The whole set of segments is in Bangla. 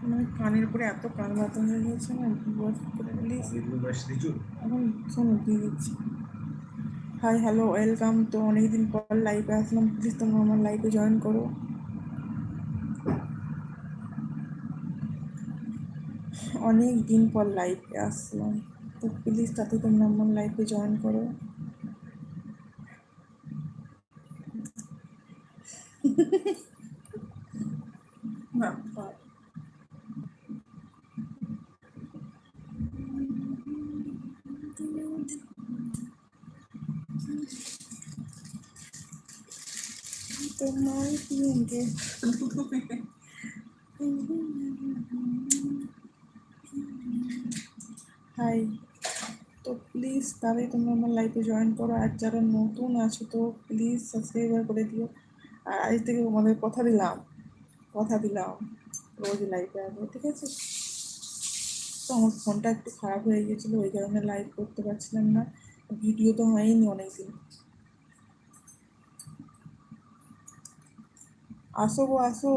মানে কানের উপরে এত কান বাতন হয়ে গেছে না এখন শোনো দিয়ে দিচ্ছি। হাই হ্যালো ওয়েলকাম তো অনেকদিন পর লাইভে আসলাম। প্লিজ তোমরা আমার লাইভে জয়েন করো। অনেক দিন পর লাইভে আসলাম। তো প্লিজ তাতে তোমরা আমার লাইভে জয়েন করো। বাবা তোমার সঙ্গে হাই প্লিজ তাহলে তোমরা আমার লাইফে জয়েন করো। আর যারা নতুন আছো, তো প্লিজ সাবস্ক্রাইবার করে দিও। আর আজ থেকে তোমাদের কথা দিলাম কথা দিলাম, রোজ লাইভে আসব, ঠিক আছে? তো আমার ফোনটা একটু খারাপ হয়ে গেছিল ওই কারণে লাইভ করতে পারছিলাম না। ভিডিও তো হয়নি অনেকদিন। আসো গো, আসো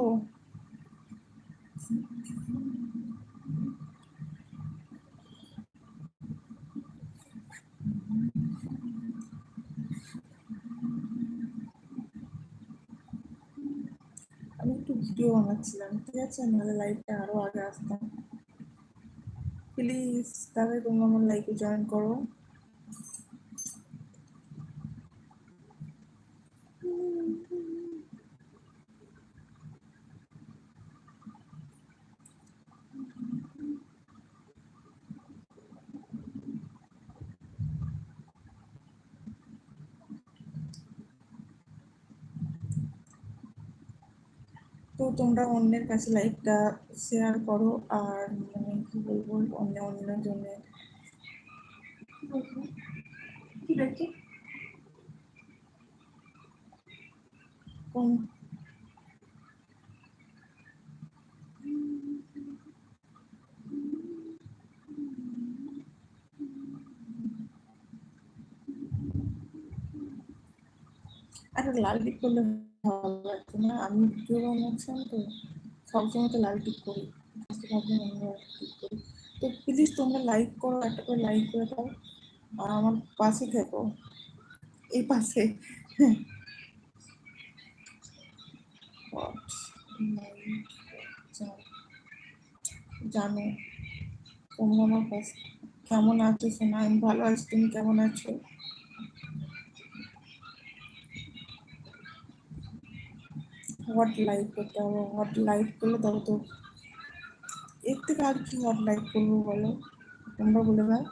আমি একটু ভিডিও বানাচ্ছিলাম, ঠিক আছে? নাহলে লাইভটা আরও আগে আসতাম। প্লিজ তাহলে তোমরা আমার লাইভে জয়েন করো তো তোমরা অন্যের কাছে লাইভটা শেয়ার করো আর মানে কি বলব অন্য অন্যের জন্য। কোন? একটা লাল টিক করলে আমি ভিডিও বানাচ্ছিলাম তো সবসময় তো লাল টিক করি। তো প্লিজ তোমরা লাইক করো, একটা করে লাইক করে দাও। আর আমার পাশে থেকো। এই পাশে? জানো, তোমরা আমার কেমন আছো শোনা আমি ভালো আছি, তুমি কেমন আছো? হোয়াট লাইভ করতে হবে হোয়াট লাইভ করলে তবে তো এর থেকে আর কি হোয়াট লাইক করব বলো? তোমরা বলে দাও।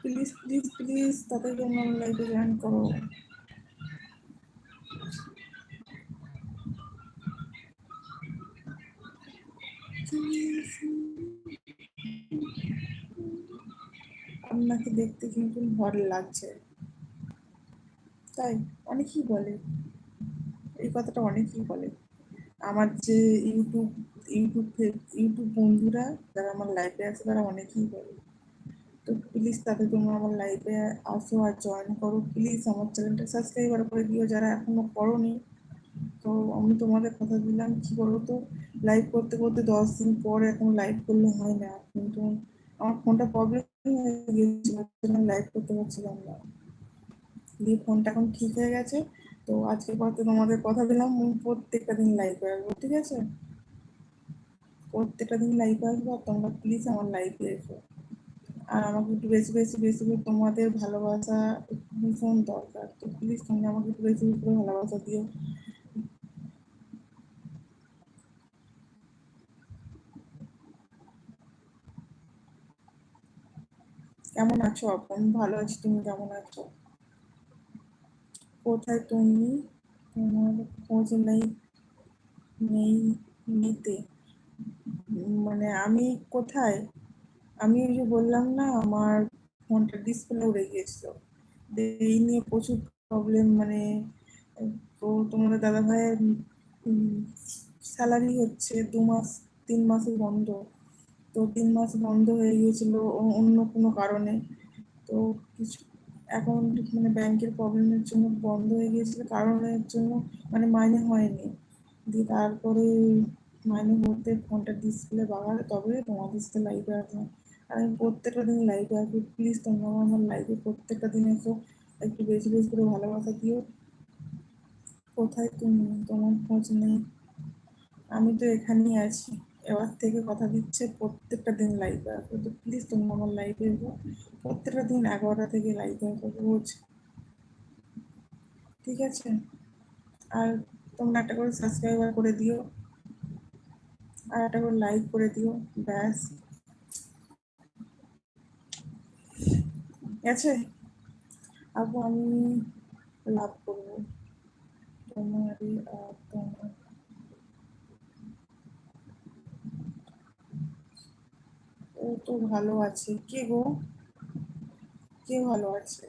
প্লিজ প্লিজ প্লিজ তাদের জন্য লাইভে জয়েন করো। আপনাকে দেখতে কিন্তু ভালো লাগছে। তাই অনেকেই বলে, এই কথাটা অনেকেই বলে। আমার যে ইউটিউব ইউটিউব ইউটিউব বন্ধুরা যারা আমার লাইফে আছে তারা অনেকেই বলে। তো প্লিজ তাদের জন্য আমার লাইভে আসো আর জয়েন করো। প্লিজ আমার চ্যানেলটা সাবস্ক্রাইবার করে দিও। যারা এখনও করোনি, তো আমি তোমাদের কথা দিলাম, কি বলো তো লাইভ করতে করতে দশ দিন পর এখন লাইভ করলে হয় না। কিন্তু আমার ফোনটা প্রবলেম হয়ে গেছিল লাইভ করতে পারছিলাম না। দিয়ে ফোনটা এখন ঠিক হয়ে গেছে। তো আজকে পর তো তোমাদের কথা দিলাম প্রত্যেকটা দিন লাইভে আসব, ঠিক আছে? প্রত্যেকটা দিন লাইভে আসব, আর তোমরা প্লিজ আমার লাইভে এসো। আর আমাকে একটু বেশি বেশি বেশি করে তোমাদের ভালোবাসা ভীষণ দরকার। তো প্লিজ তোমরা আমাকে একটু বেশি করে ভালোবাসা দিও। কেমন আছো আপন? ভালো আছি, তুমি কেমন আছো? কোথায় তুমি? তোমার খোঁজ নেই নেই, নিতে। মানে আমি কোথায়? আমি ওই যে বললাম না, আমার ফোনটা ডিসপ্লে উড়ে গিয়েছিল। এই নিয়ে প্রচুর প্রবলেম মানে তো তোমাদের দাদা ভাইয়ের স্যালারি হচ্ছে দু মাস, তিন মাসে বন্ধ। তো তিন মাস বন্ধ হয়ে গিয়েছিল অন্য কোনো কারণে। তো কিছু অ্যাকাউন্ট মানে ব্যাংকের প্রবলেমের জন্য বন্ধ হয়ে গিয়েছিল কারণের জন্য মানে মাইনে হয়নি। দিয়ে তারপরে মাইনে করতে ফোনটা ডিসপ্লে বাগালে, তবে তোমাদের সাথে লাইভে আসলাম আর আমি প্রত্যেকটা দিন লাইভে আসব। প্লিজ তোমরা আমার লাইভে প্রত্যেকটা দিন এসো। একটু বেশি বেশি করে ভালোবাসা দিও। কোথায় তুমি? তোমার খোঁজ নেই। আমি তো এখানেই আছি। এবার থেকে কথা দিচ্ছে প্রত্যেকটা দিন লাইভে আসব। তো প্লিজ তোমরা আমার লাইভে এসো। প্রত্যেকটা দিন এগারোটা থেকে লাইভে আসব রোজ। ঠিক আছে? আর তোমরা একটা করে সাবস্ক্রাইবার করে দিও। আর একটা করে লাইক করে দিও। ব্যাস। ঠিক আপু আমি লাভ করব। তোমারই তোমার ও তো ভালো আছে। কে গো? কে ভালো আছে?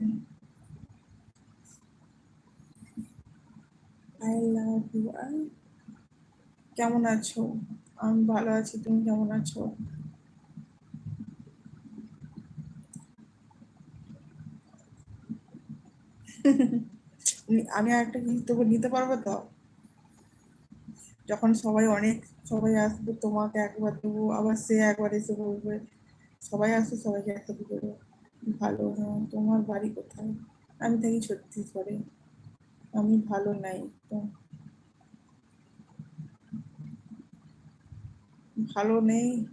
I love you. কেমন আছো? আমি ভালো আছি, তুমি কেমন আছো? আমি আর একটা গিফট দেবো নিতে পারব তো? যখন সবাই অনেক, সবাই আসবে, তোমাকে একবার দেবো, আবার সে একবার এসে বলবে, সবাই আসবে সবাইকে দিয়ে দেবো। ভালো হ্যাঁ তোমার বাড়ি কোথায়? আমি থাকি ছত্তিশগড়ে। আমি ভালো নাই তো। ভালো নেই?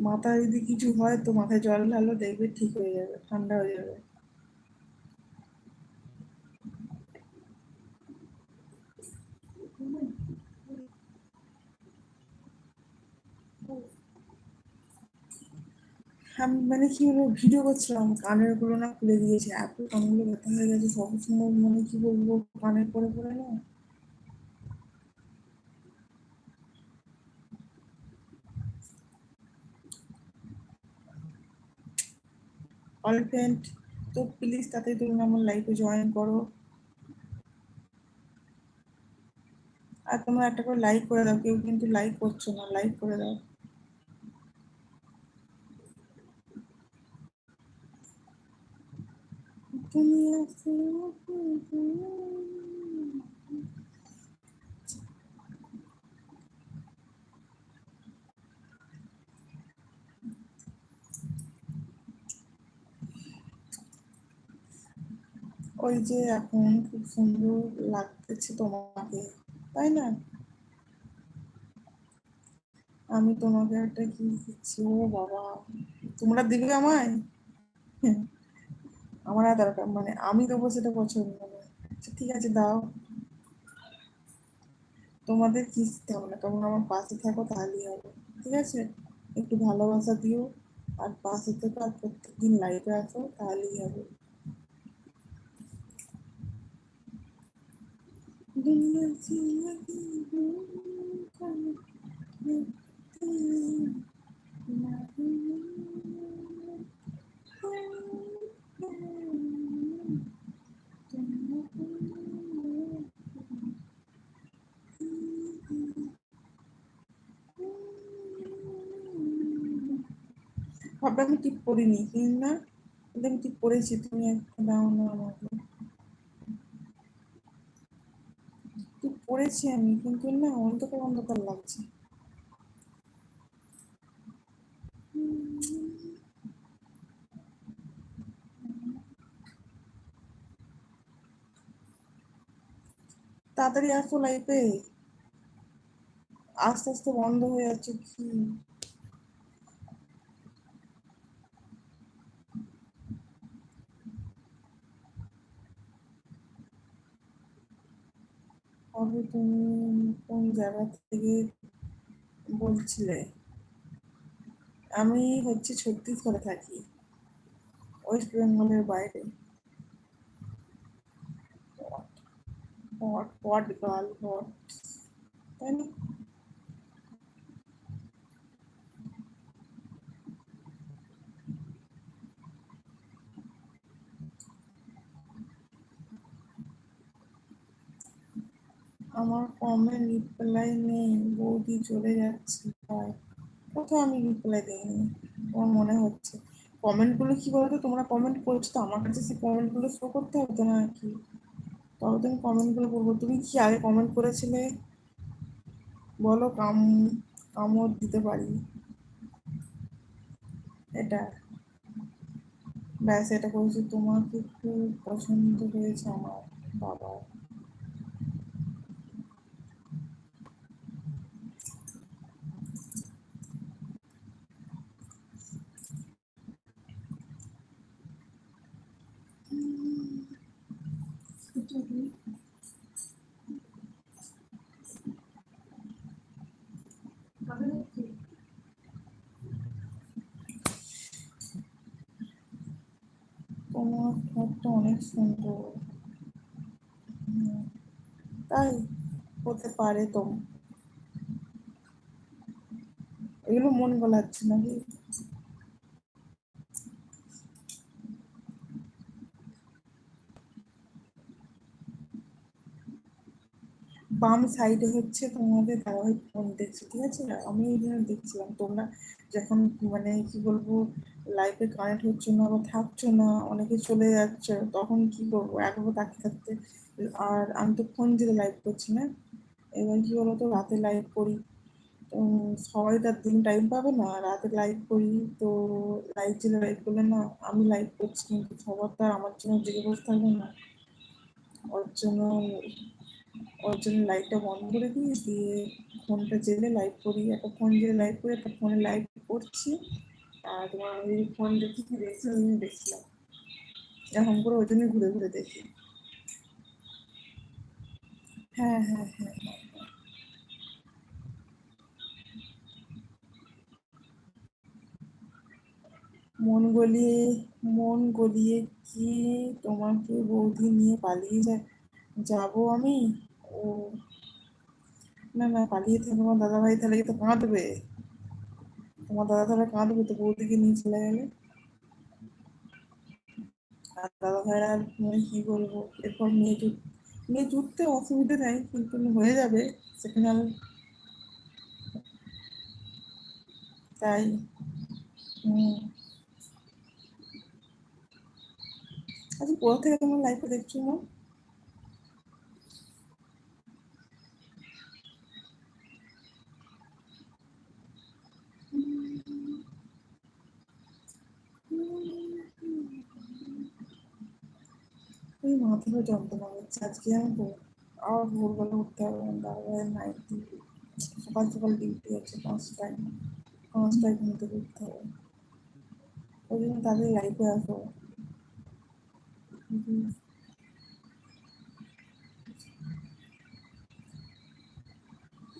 মাথায় যদি কিছু হয় তো মাথায় জল ঢালো, দেখবে ঠিক হয়ে যাবে, ঠান্ডা হয়ে যাবে। আমি মানে কি হলো, ভিডিও করছিলাম, কানেরগুলো না খুলে দিয়েছে, এত কানগুলো ব্যথা হয়ে গেছে, সব সময় মানে কি বলব, কানের পরে পরে না। অল ফ্রেন্ড তো প্লিজ তাতে তুমি আমার লাইফে জয়েন করো। আর তোমরা একটা করে লাইক করে দাও, কেউ কিন্তু লাইক করছ না লাইক করে দাও। ওই যে এখন খুব সুন্দর লাগতেছে তোমাকে, তাই না? আমি তোমাকে একটা কি দিচ্ছি, ও বাবা। তোমরা দিবে আমায়? আমার আর দরকার মানে আমি দেবো সেটা পছন্দ না। আচ্ছা ঠিক আছে, দাও। তোমাদের কি হবে না কারণ আমার পাশে থাকো, তাহলেই হবে। ঠিক আছে? একটু ভালোবাসা দিও, আর পাশে থেকে, আর প্রত্যেকদিন লাইফে আসো, তাহলেই হবে। Thank you. ভাবলাম আমি টিপ পরিনি কিন্তু না আমি টিপ পরেছি তুমি একটা দাও না আমাকে। টিপ পরেছি আমি, কিন্তু না অন্ধকার অন্ধকার লাগছে। তাড়াতাড়ি আসো লাইফে আস্তে আস্তে বন্ধ হয়ে যাচ্ছে। কি কবে তুমি কোন জায়গা থেকে বলছিলে, আমি হচ্ছে ছত্তিশগড়ে থাকি, ওয়েস্ট বেঙ্গলের বাইরে। হট হট গার্ল হট তাই না? আমার কমেন্ট রিপ্লাই নেই, বৌদি চলে যাচ্ছে তাই কোথাও আমি রিপ্লাই দিইনি? আমার মনে হচ্ছে। কমেন্টগুলো কি বলতো? তোমরা কমেন্ট করছ তো, আমার কাছে সেই কমেন্টগুলো শো করতে হতো না কি। তবে তুমি কমেন্টগুলো করব তুমি কি আগে কমেন্ট করেছিলে? বলো, কাম, কামড় দিতে পারি। এটা। ব্যাস, এটা করেছি। তোমাকে খুব পছন্দ হয়েছে আমার বাবা কবে দেখছি তোমার ঠোঁটটা অনেক সুন্দর। তাই হতে পারে তো। এগুলো মন গলাচ্ছে নাকি? বাম সাইডে হচ্ছে তোমাদের দাদাভাই ফোন দেখছে, ঠিক আছে? আমি এই জন্য দেখছিলাম তোমরা যখন মানে কি বলব লাইফে কানেক্ট হচ্ছে না বা থাকছো না, অনেকে চলে যাচ্ছে, তখন কি করব? একবার তাকিয়ে থাকতে, আর আমি তো ফোন দিয়ে লাইভ করছি না। এবার কি বলতো, রাতে লাইভ করি। তো সবাই তার দিন টাইম পাবে না, রাতে লাইভ করি, তো লাইভ ছিল লাইভ করলে না, আমি লাইভ করছি কিন্তু সবার তো আমার জন্য জেগে বসে থাকবে না। ওর জন্য ওর জন্য লাইটটা বন্ধ করে দিই, দিয়ে ফোনটা জেলে লাইভ করি, একটা ফোন জেলে লাইভ করি, একটা ফোনে লাইভ করছি। তোমার ফোন দেখি কি দেখছি জন্য দেখছিলাম। এরকম করে ওই জন্য ঘুরে ঘুরে দেখি। হ্যাঁ হ্যাঁ হ্যাঁ হ্যাঁ মন গলিয়ে মন গলিয়ে কি তোমাকে বৌদি নিয়ে পালিয়ে যা যাব আমি? ও। না না, পালিয়ে থেকে, তোমার দাদা ভাই তাহলে তো কাঁদবে? তোমার দাদা তাহলে কাঁদবে তো বৌদিকে নিয়ে চলে গেলে। আর দাদা ভাইয়ের আর মানে কি বলব, এরপর মেয়ে জুট মেয়ে জুটতে অসুবিধা নেই, কিন্তু হয়ে যাবে, সেখানে আমি তাই আচ্ছা কোথা থেকে তোমার লাইফে দেখছ না এই মাথাটা যন্ত্রণা হচ্ছে আজকে জানো তো আবার ভোরবেলা উঠতে হবে আমার দাদা ভাইয়ের নাইট ডিউটি সকাল সকাল ডিউটি আছে পাঁচটায় পাঁচটায় ঘুম থেকে উঠতে হবে ওই জন্য তাদের লাইফে আসো কিন্তু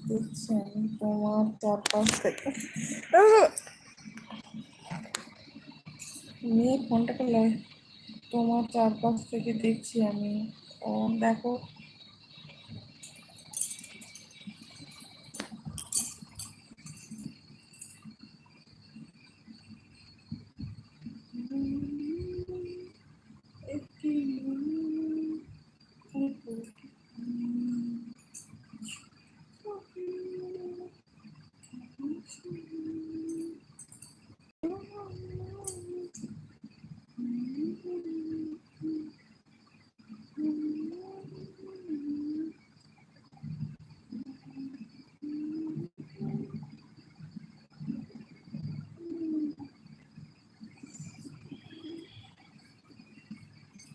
দেখছি আমি তোমার চারপাশ থেকে মেয়ে ফোনটাকে লাই তোমার চারপাশ থেকে দেখছি আমি। ও দেখো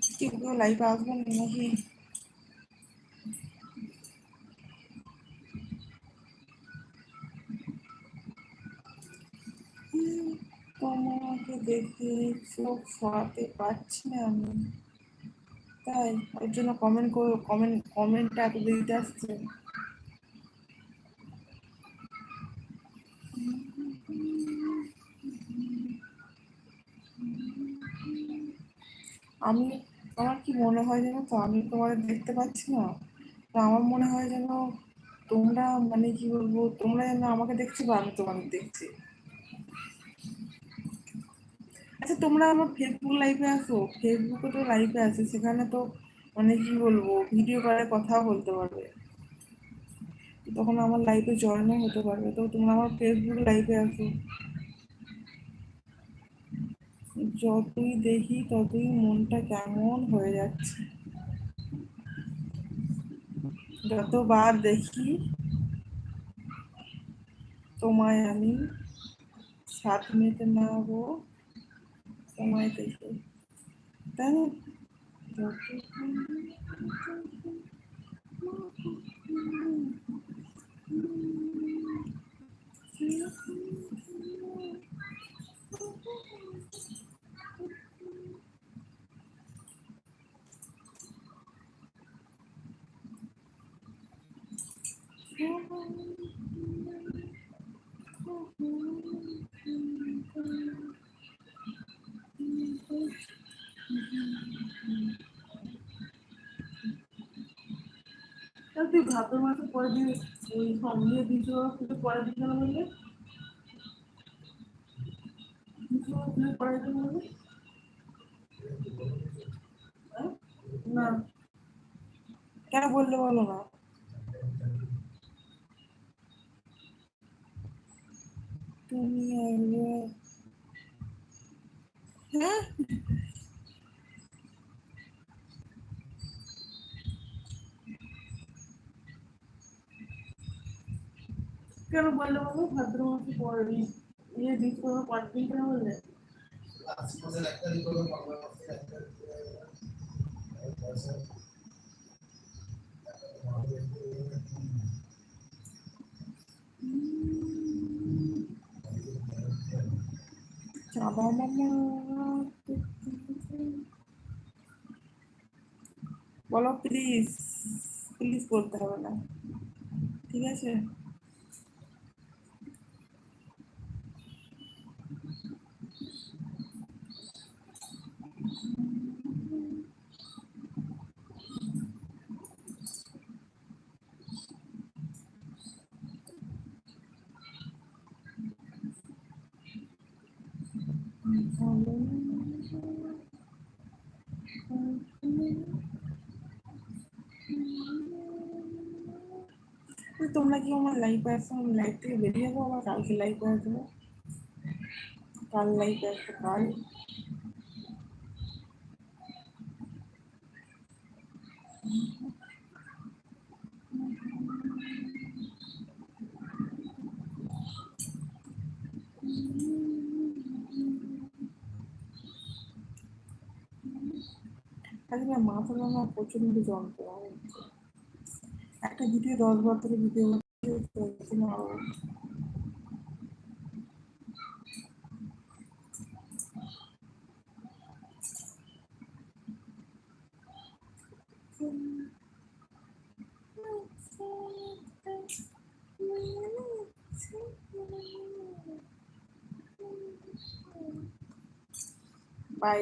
একটি কেউ লাইভে আসবেন নাকি তোমাকে দেখে চোখ সরাতে পারছি না আমি। তাই ওর জন্য কমেন্ট করো কমেন্ট কমেন্টটা এত দেরিতে আসছে। আমি আমার কি মনে হয় যেন তো? আমি তোমাদের দেখতে পাচ্ছি না। আমার মনে হয় যেন তোমরা মানে কি বলব, তোমরা যেন আমাকে দেখছ বা আমি তোমাদের দেখছি। আচ্ছা তোমরা আমার ফেসবুক লাইভে আসো। ফেসবুকে তো লাইভে আছে। সেখানে তো মানে কি বলব ভিডিও করে কথাও বলতে পারবে। তখন আমার লাইফে জয়েনও হতে পারবে। তো তোমরা আমার ফেসবুক লাইভে আসো। যতই দেখি ততই মনটা কেমন হয়ে যাচ্ছে। যতবার দেখি তোমায় আমি সাত মেতে না গো তোমায় দেখে। তাই না? তাহলে তুই ভাদ্র মাসে পরে দিন ওই সঙ্গে দিতে পুজো পরে দিতে হবে বললে? বললে? হ্যাঁ? না। কেন বললে বলো না তুমি একবার হ্যাঁ কেন বললে বলো ভাদ্র মাসে পরে ইয়ে দিতে পরে দিন কেন বললে আশপাশের একটা দিক হলো বাংলা মাসের একটা দিক চাঁদা মামা বলো প্লিজ প্লিজ বলতে হবে না ঠিক আছে তোমরা কি আমার লাইফে আসো আমি লাইফ থেকে বেরিয়ে যাব আবার কালকে লাইফে আসব কাল লাইফে আসব কাল আজকে না মাথাটা না প্রচণ্ড যন্ত্রণা হচ্ছে একটা ভিডিও দশ বার থেকে ভিডিও চলছে না আরও বাই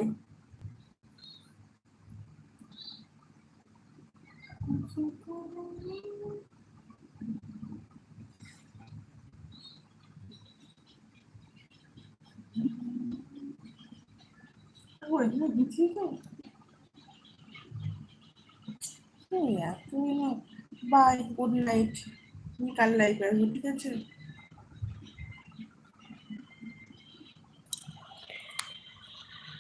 ও এখানে দিচ্ছি তো তুমি না বাই গুড নাইট কাল লাইভ আসব ঠিক আছে?